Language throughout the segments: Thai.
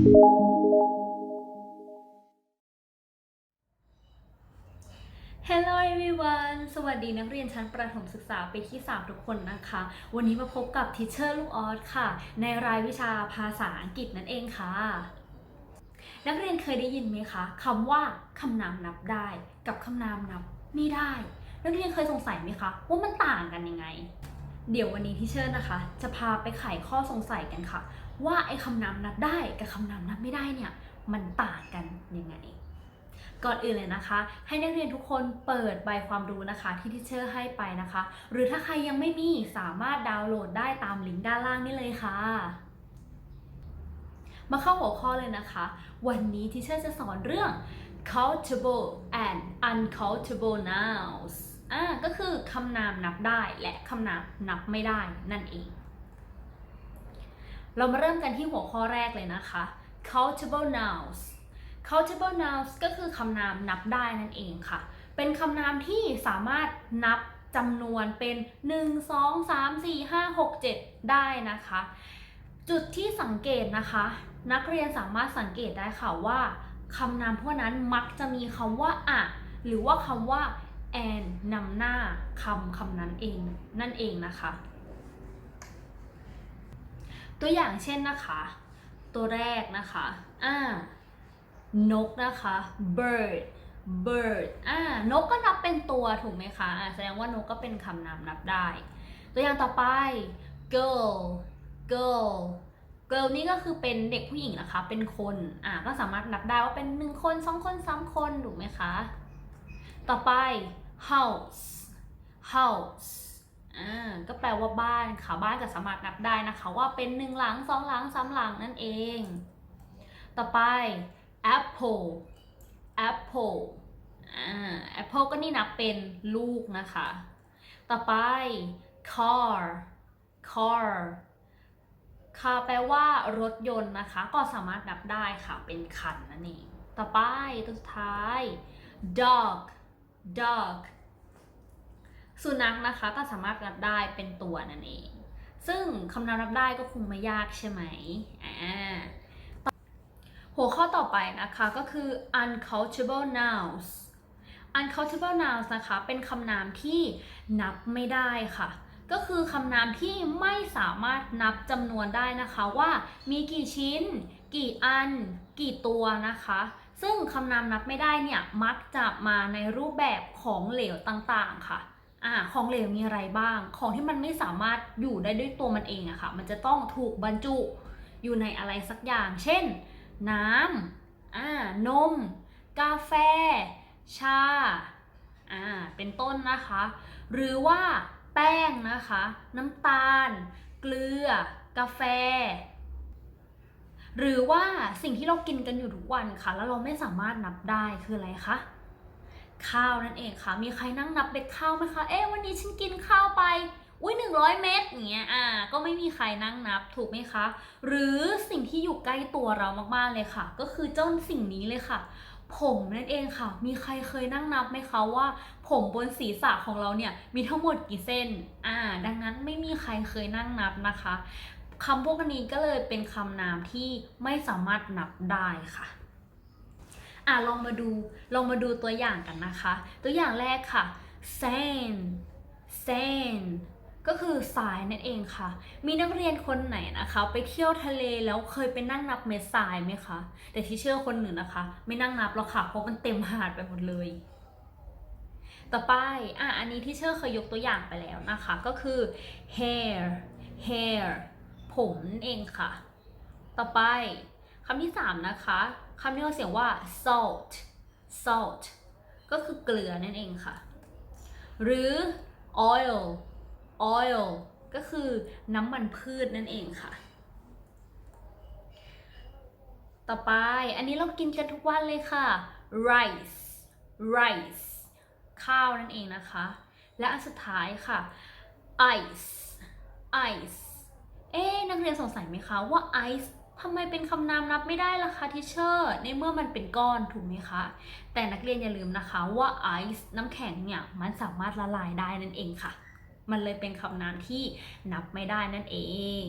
Hello everyone สวัสดีนักเรียนชั้นประถมศึกษาปีที่ 3 ทุกคนนะคะ วันนี้มาพบกับทิเชอร์ลูกออสค่ะ ในรายวิชาภาษาอังกฤษนั่นเองค่ะ นักเรียนเคยได้ยินไหมคะคำว่าคำนามนับได้ กับคำนามนับไม่ได้ นักเรียนเคยสงสัยไหมคะ ว่ามันต่างกันยังไง เดี๋ยววันนี้ทิเชอร์นะคะ จะพาไปไขข้อสงสัยกันค่ะ ว่าไอ้คำนามนับได้กับคำนามนับไม่ได้เนี่ยมันต่างกันยังไง ก่อนอื่นเลยนะคะ ให้นักเรียนทุกคนเปิดใบความรู้นะคะที่ทิเชอร์ให้ไปนะคะ หรือถ้าใครยังไม่มีสามารถดาวน์โหลดได้ตามลิงก์ด้านล่างนี่เลยค่ะ มาเข้าหัวข้อเลยนะคะ วันนี้ทิเชอร์จะสอนเรื่อง countable and uncountable nouns อ่าก็คือคำนามนับได้และคำนามนับไม่ได้นั่นเอง เรามาเริ่มกันที่หัวข้อแรกเลยนะคะ countable nouns countable nouns ก็คือคำนามนับได้นั่นเองค่ะ เป็นคำนามที่สามารถนับจำนวนเป็น 1 2 3 4 5 6 7 ได้นะคะ จุดที่สังเกตนะคะ นักเรียนสามารถสังเกตได้ค่ะว่าคำนามพวกนั้นมักจะมีคำว่าอะหรือว่าคำว่า and นำหน้าคำคำนั้นเองนั่นเองนะคะ ตัวอย่างเช่นนะคะ ตัวแรกนะคะอ่านกนะคะ bird bird อ่านกก็นับเป็นตัวถูกไหมคะอ่าแสดงว่านกก็เป็นคำนามนับได้ ตัวอย่างต่อไป girl girl girl นี่ก็คือเป็นเด็กผู้หญิงนะคะ เป็นคน อ่าก็สามารถนับได้ว่าเป็นหนึ่งคนสองคนสามคนถูกไหมคะ ต่อไป house house อ่าก็แปลว่าบ้านค่ะบ้านก็สามารถนับได้นะคะ ว่าเป็นหนึ่งหลังสองหลังสามหลังนั่นเอง ต่อไป apple apple อ่า apple ก็นี่นับเป็นลูกนะคะ ต่อไป car car car แปลว่ารถยนต์นะคะ ก็สามารถนับได้ค่ะเป็นคันนั่นเอง ต่อไปตัวสุดท้าย dog dog สุนัขนะคะก็สามารถนับได้เป็นตัวนั่นเอง ซึ่งคำนามนับได้ก็คงไม่ยากใช่ไหมอ่าหัวข้อต่อไปนะคะก็คือ uncountable nouns uncountable nouns นะคะเป็นคำนามที่นับไม่ได้ค่ะ ก็คือคำนามที่ไม่สามารถนับจำนวนได้นะคะว่ามีกี่ชิ้น กี่อัน กี่ตัวนะคะ ซึ่งคำนามนับไม่ได้เนี่ยมักจะมาในรูปแบบของเหลวต่างๆค่ะ อ่าของเหลวมีอะไรบ้าง ของที่มันไม่สามารถอยู่ได้ด้วยตัวมันเองอะค่ะ มันจะต้องถูกบรรจุอยู่ในอะไรสักอย่าง เช่น น้ำอ่านม กาแฟ ชาอ่าเป็นต้นนะคะ หรือว่าแป้งนะคะ น้ำตาล เกลือ กาแฟ หรือว่าสิ่งที่เรากินกันอยู่ทุกวันค่ะ แล้วเราไม่สามารถนับได้คืออะไรคะ ข้าวนั่นเองค่ะ มีใครนั่งนับเม็ดข้าวไหมคะ เอ๊ะวันนี้ฉันกินข้าวไป อุ้ยหนึ่งร้อยเม็ดอย่างเงี้ย อ่า ก็ไม่มีใครนั่งนับถูกไหมคะ หรือสิ่งที่อยู่ใกล้ตัวเรามากๆเลยค่ะ ก็คือเจ้าสิ่งนี้เลยค่ะ ผมนั่นเองค่ะ มีใครเคยนั่งนับไหมคะว่า ผมบนศีรษะของเราเนี่ยมีทั้งหมดกี่เส้น อ่า ดังนั้นไม่มีใครเคยนั่งนับนะคะคำพวกนี้ก็เลยเป็นคำนามที่ไม่สามารถนับได้ค่ะ อะลองมาดูลองมาดูตัวอย่างกันนะคะ ตัวอย่างแรกค่ะ sand sand ก็คือทรายนั่นเองค่ะ มีนักเรียนคนไหนนะคะ ไปเที่ยวทะเลแล้วเคยไปนั่งนับเม็ดทรายไหมคะ แต่ที่เชื่อคนหนึ่งนะคะ ไม่นั่งนับหรอกค่ะ เพราะมันเต็มหาดไปหมดเลย ต่อไป อะ อันนี้ที่เชื่อเคยยกตัวอย่างไปแล้วนะคะ ก็คือ hair hair ผมนั่นเองค่ะ ต่อไปคำที่สามนะคะ คำที่เราเสียงว่า salt salt ก็คือเกลือนั่นเองค่ะ หรือ oil oil ก็คือน้ำมันพืชนั่นเองค่ะ ต่อไปอันนี้เรากินกันทุกวันเลยค่ะ rice rice ข้าวนั่นเองนะคะ และอันสุดท้ายค่ะ ice ice เอ๊นักเรียนสงสัยไหมคะว่า ice ทำไมเป็นคำนามนับไม่ได้ล่ะคะทิเชอร์ในเมื่อมันเป็นก้อนถูกไหมคะ แต่นักเรียนอย่าลืมนะคะว่า ice น้ำแข็งเนี่ยมันสามารถละลายได้นั่นเองค่ะ มันเลยเป็นคำนามที่นับไม่ได้นั่นเอง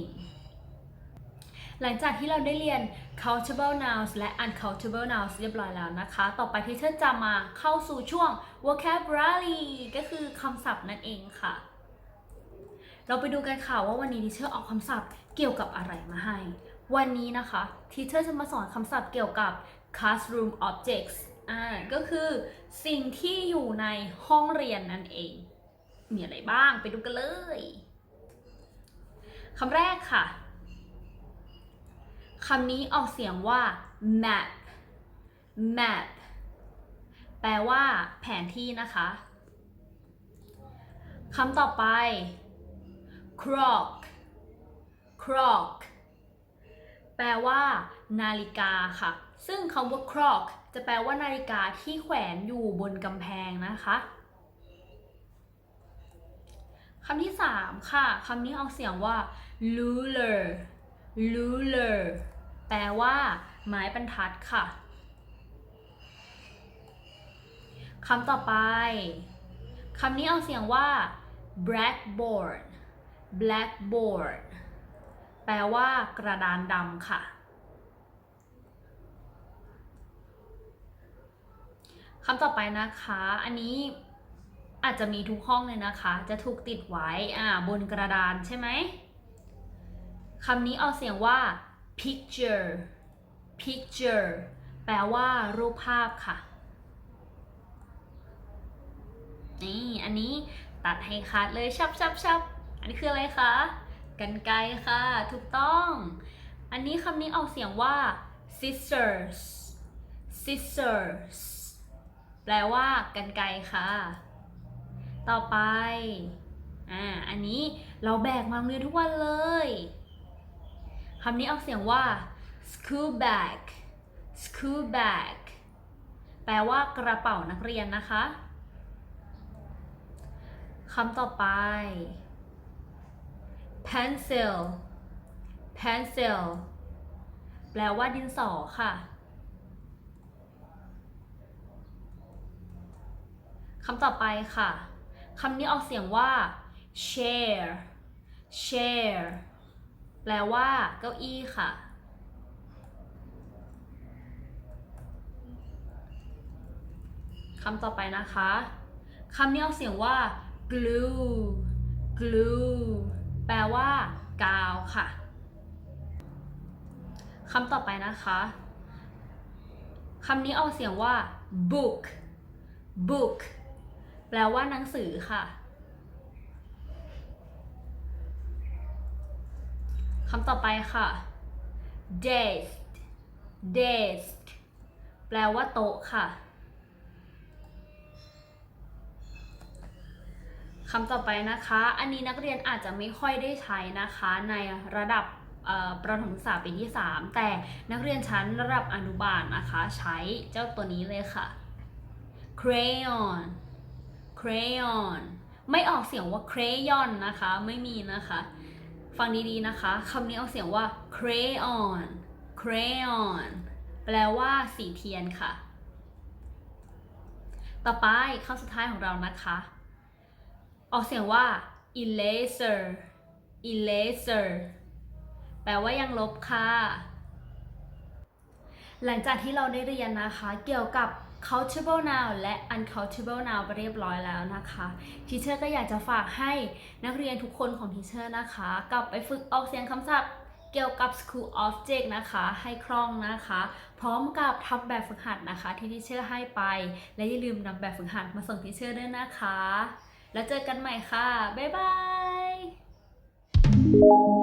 หลังจากที่เราได้เรียน countable nouns และ uncountable nouns เรียบร้อยแล้วนะคะ ต่อไปที่เธอร์จะมาเข้าสู่ช่วง vocabulary ก็คือคำศัพท์นั่นเองค่ะ เราไปดูกันค่ะว่าวันนี้ทิเชอร์เอาคำศัพท์เกี่ยวกับอะไรมาให้ วันนี้นะคะทิเชอร์จะมาสอนคำศัพท์เกี่ยวกับ classroom objects อ่าก็คือสิ่งที่อยู่ในห้องเรียนนั่นเอง มีอะไรบ้างไปดูกันเลยคำแรกค่ะคำนี้ออกเสียงว่า map map แปลว่าแผนที่นะคะคำต่อไป clock clock แปลว่า นาฬิกาค่ะ ซึ่งคำว่า clock จะแปลว่านาฬิกาที่แขวนอยู่บนกำแพงนะคะคำที่สามค่ะคำนี้ออกเสียงว่า ruler ruler แปลว่า ไม้บรรทัดค่ะคำต่อไปคำนี้ออกเสียงว่า blackboard blackboard แปลว่ากระดานดำค่ะคำต่อไปนะคะ อันนี้อาจจะมีทุกห้องเลยนะคะ จะถูกติดไว้อ่าบนกระดานใช่ไหมคำนี้ออกเสียงว่า picture picture แปลว่ารูปภาพค่ะ นี่ อันนี้ตัดให้คัดเลยชับชับชับอันนี้คืออะไรคะ กันไกรค่ะ ถูกต้อง อันนี้คำนี้ออกเสียงว่า scissors scissors แปลว่ากันไกรค่ะ ต่อไป อ่า อันนี้เราแบกมาโรงเรียนทุกวันเลย คำนี้ออกเสียงว่า school bag school bag แปลว่ากระเป๋านักเรียนนะคะ คำต่อไป pencil pencil แปลว่าดินสอค่ะ คำต่อไปค่ะ คำนี้ออกเสียงว่า chair chair แปลว่าเก้าอี้ค่ะ คำต่อไปนะคะ คำนี้ออกเสียงว่า glue glue แปลว่ากาวค่ะคำต่อไปนะคะคำนี้ออกเสียงว่า book book แปลว่าหนังสือค่ะคำต่อไปค่ะ desk desk แปลว่าโต๊ะค่ะ คำต่อไปนะคะ อันนี้นักเรียนอาจจะไม่ค่อยได้ใช้นะคะในระดับประถมศึกษาปีที่ 3 แต่นักเรียนชั้นระดับอนุบาลนะคะ ใช้เจ้าตัวนี้เลยค่ะ crayon crayon ไม่ออกเสียงว่า crayon นะคะ ไม่มีนะคะ ฟังดีๆนะคะคำนี้ออกเสียงว่า crayon crayon แปลว่าสีเทียนค่ะ ต่อไปคำสุดท้ายของเรานะคะ ออกเสียงว่า eraser eraser แปลว่ายังลบค่ะ หลังจากที่เราได้เรียนนะคะ เกี่ยวกับ countable noun และ uncountable noun ไปเรียบร้อยแล้วนะคะทีเชอร์ก็อยากจะฝากให้นักเรียนทุกคนของทีเชอร์นะคะ กลับไปฝึกออกเสียงคำศัพท์เกี่ยวกับ school object นะคะ ให้คล่องนะคะ พร้อมกับทำแบบฝึกหัดนะคะ ที่ทีเชอร์ให้ไป และอย่าลืมนำแบบฝึกหัดมาส่งทีเชอร์ด้วยนะคะ แล้วเจอกันใหม่ค่ะ บ๊ายบาย